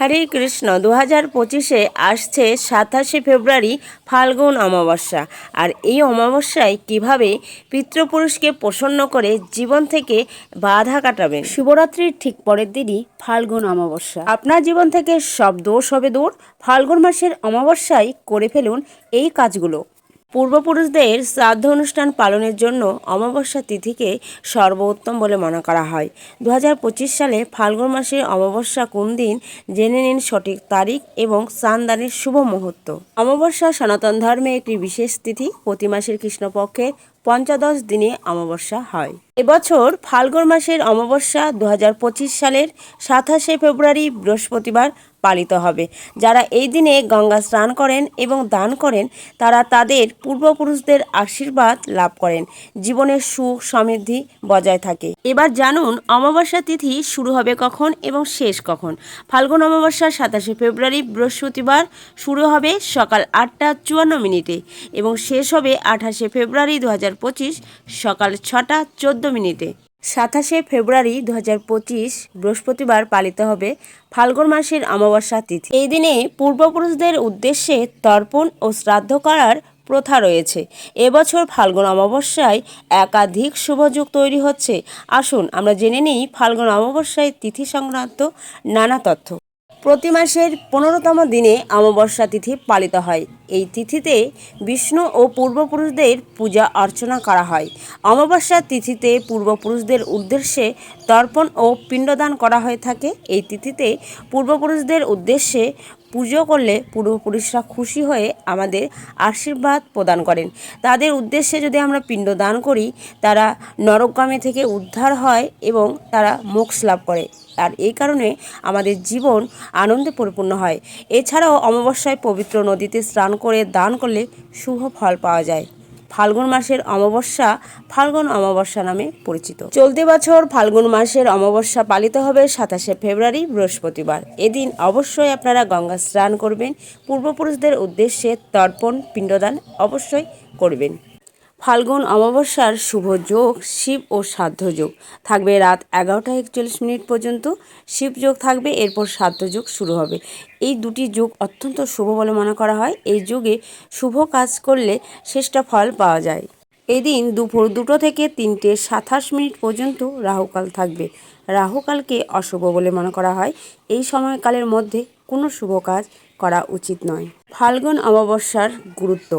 হরে কৃষ্ণ দু হাজার পঁচিশে আসছে সাতাশে ফেব্রুয়ারি ফাল্গুন অমাবস্যা। আর এই অমাবস্যায় কীভাবে পিতৃপুরুষকে প্রসন্ন করে জীবন থেকে বাধা কাটাবেন? শিবরাত্রির ঠিক পরের দিনই ফাল্গুন অমাবস্যা। আপনার জীবন থেকে সব দোষ হবে দূর। ফাল্গুন মাসের অমাবস্যায় করে ফেলুন এই কাজগুলো। পূর্বপুরুষদের শ্রাদ্ধ অনুষ্ঠান পালনের জন্য অমাবস্যা তিথিকে সর্বোত্তম বলে মনে করা হয়। দু হাজার পঁচিশ সালে ফাল্গুন মাসের অমাবস্যা কোন দিন জেনে নিন সঠিক তারিখ এবং স্নানদানের শুভ মুহূর্ত। অমাবস্যা সনাতন ধর্মে একটি বিশেষ তিথি প্রতি মাসের কৃষ্ণপক্ষের পঞ্চদশ দিনে অমাবস্যা হয়। এবছর ফাল্গুন মাসের অমাবস্যা দু হাজার পঁচিশ সালের সাতাশে ফেব্রুয়ারি বৃহস্পতিবার পালিত হবে। যারা এই দিনে গঙ্গা স্নান করেন এবং দান করেন, তারা তাদের পূর্বপুরুষদের আশীর্বাদ লাভ করেন। জীবনের সুখ সমৃদ্ধি বজায় থাকে। এবার জানুন, অমাবস্যা তিথি শুরু হবে কখন এবং শেষ কখন? ফাল্গুন অমাবস্যা সাতাশে ফেব্রুয়ারি বৃহস্পতিবার শুরু হবে সকাল আটটা চুয়ান্ন মিনিটে এবং শেষ হবে আঠাশে ফেব্রুয়ারি দু পঁচিশ সকাল ছটা চোদ্দ মিনিটে। সাতাশে ফেব্রুয়ারি দু হাজার পঁচিশ বৃহস্পতিবার পালিত হবে ফাল্গুন মাসের অমাবস্যা তিথি। এই দিনে পূর্বপুরুষদের উদ্দেশ্যে তর্পণ ও শ্রাদ্ধ করার প্রথা রয়েছে। এবছর ফাল্গুন অমাবস্যায় একাধিক শুভযুগ তৈরি হচ্ছে। আসুন আমরা জেনে নিই ফাল্গুন অমাবস্যায় তিথি সংক্রান্ত নানা তথ্য। প্রতি মাসের পনেরোতম দিনে অমাবস্যা তিথি পালিত হয়। এই তিথিতে বিষ্ণু ও পূর্বপুরুষদের পূজা অর্চনা করা হয়। অমাবস্যা তিথিতে পূর্বপুরুষদের উদ্দেশ্যে তর্পণ ও পিণ্ডদান করা হয়ে থাকে। এই তিথিতে পূর্বপুরুষদের উদ্দেশ্যে পুজো করলে পূর্বপুরুষরা খুশি হয়ে আমাদের আশীর্বাদ প্রদান করেন। তাদের উদ্দেশ্যে যদি আমরা পিণ্ড দান করি, তারা নরকগামী থেকে উদ্ধার হয় এবং তারা মোক্ষ লাভ করে। আর এই কারণে আমাদের জীবন আনন্দে পরিপূর্ণ হয়। এছাড়াও অমাবস্যায় পবিত্র নদীতে স্নান করে দান করলে শুভ ফল পাওয়া যায়। ফাল্গুন মাসের অমাবস্যা ফাল্গুন অমাবস্যা নামে পরিচিত। চলতি বছর ফাল্গুন মাসের অমাবস্যা পালিত হবে সাতাশে ফেব্রুয়ারি, বৃহস্পতিবার। এদিন অবশ্যই আপনারা গঙ্গা স্নান করবেন। পূর্বপুরুষদের উদ্দেশ্যে তর্পণ, পিণ্ডদান অবশ্যই করবেন। ফাল্গুন অমাবস্যার শুভ যোগ, শিব ও সাধ্য যোগ। থাকবে রাত এগারোটা একচল্লিশ মিনিট পর্যন্ত। শিব যোগ থাকবে, এরপর সাধ্য যোগ শুরু হবে। এই দুটি যোগ অত্যন্ত শুভ বলে মনে করা হয়। এই যুগে শুভ কাজ করলে শ্রেষ্ঠ ফল পাওয়া যায়। এদিন দুপুর দুটো থেকে তিনটে সাতাশ মিনিট পর্যন্ত রাহুকাল থাকবে। রাহুকালকে অশুভ বলে মনে করা হয়। এই সময়কালের মধ্যে কোনো শুভ কাজ করা উচিত নয়। ফাল্গুন অমাবস্যার গুরুত্ব।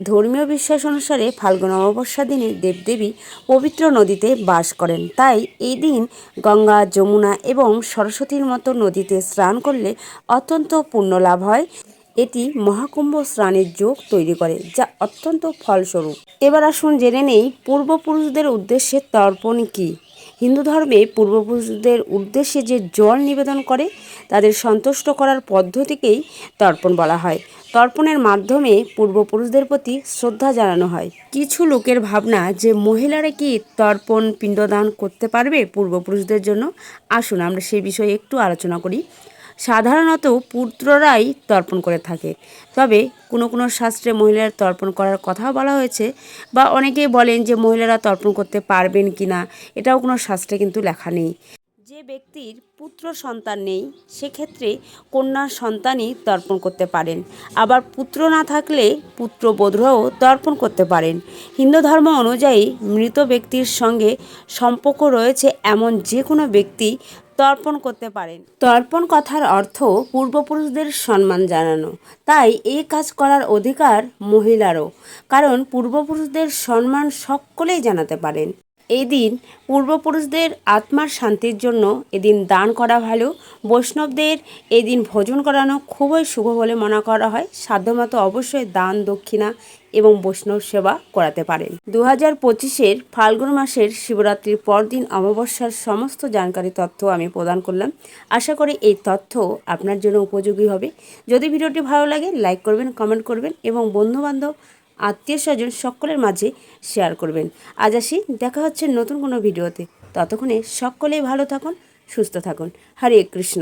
ধর্মীয় বিশ্বাস অনুসারে ফাল্গুন অমাবস্যা দিনে দেবদেবী পবিত্র নদীতে বাস করেন। তাই এই দিন গঙ্গা, যমুনা এবং সরস্বতীর মতো নদীতে স্নান করলে অত্যন্ত পুণ্য লাভ হয়। এটি মহাকুম্ভ স্নানের যোগ তৈরি করে, যা অত্যন্ত ফলস্বরূপ। এবার আসুন জেনে নেই পূর্বপুরুষদের উদ্দেশ্যে তর্পণ কী। হিন্দু ধর্মে পূর্বপুরুষদের উদ্দেশ্যে যে জল নিবেদন করে, তাদের সন্তুষ্ট করার পদ্ধতিকেই তর্পণ বলা হয়। তর্পণের মাধ্যমে পূর্বপুরুষদের প্রতি শ্রদ্ধা জানানো হয়। কিছু লোকের ভাবনা যে মহিলারা কি তর্পণ, পিণ্ডদান করতে পারবে পূর্বপুরুষদের জন্য? আসুন আমরা সেই বিষয়ে একটু আলোচনা করি। সাধারণত পুত্ররাই তর্পণ করে থাকে। তবে কোনো কোনো শাস্ত্রে মহিলারা তর্পণ করার কথাও বলা হয়েছে বা অনেকেই বলেন যে মহিলারা তর্পণ করতে পারবেন কি না, এটাও কোনো শাস্ত্রে কিন্তু লেখা নেই। যে ব্যক্তির পুত্র সন্তান নেই, সেক্ষেত্রে কন্যা সন্তানই তর্পণ করতে পারেন। আবার পুত্র না থাকলে পুত্র পুত্রবধূরাও তর্পণ করতে পারেন। হিন্দু ধর্ম অনুযায়ী মৃত ব্যক্তির সঙ্গে সম্পর্ক রয়েছে এমন যে কোনো ব্যক্তি তর্পণ করতে পারেন। তর্পণ কথার অর্থ পূর্বপুরুষদের সম্মান জানানো। তাই এই কাজ করার অধিকার মহিলারও। কারণ পূর্বপুরুষদের সম্মান সকলেই জানাতে পারেন। এই দিন পূর্বপুরুষদের আত্মার শান্তির জন্য এদিন দান করা ভালো। বৈষ্ণবদের এই দিন ভোজন করানো খুবই শুভ বলে মনে করা হয়। সাধ্যমতো অবশ্যই দান, দক্ষিণা এবং বৈষ্ণব সেবা করাতে পারেন। দু হাজার পঁচিশের ফাল্গুন মাসের শিবরাত্রির পরদিন অমাবস্যার সমস্ত জানকারি তথ্য আমি প্রদান করলাম। আশা করি এই তথ্য আপনার জন্য উপযোগী হবে। যদি ভিডিওটি ভালো লাগে, লাইক করবেন, কমেন্ট করবেন এবং বন্ধুবান্ধব আত্মীয় স্বজন সকলের মাঝে শেয়ার করবেন। আজ আসি, দেখা হচ্ছে নতুন কোনো ভিডিওতে ততক্ষণে সকলেই ভালো থাকুন, সুস্থ থাকুন। হরে কৃষ্ণ।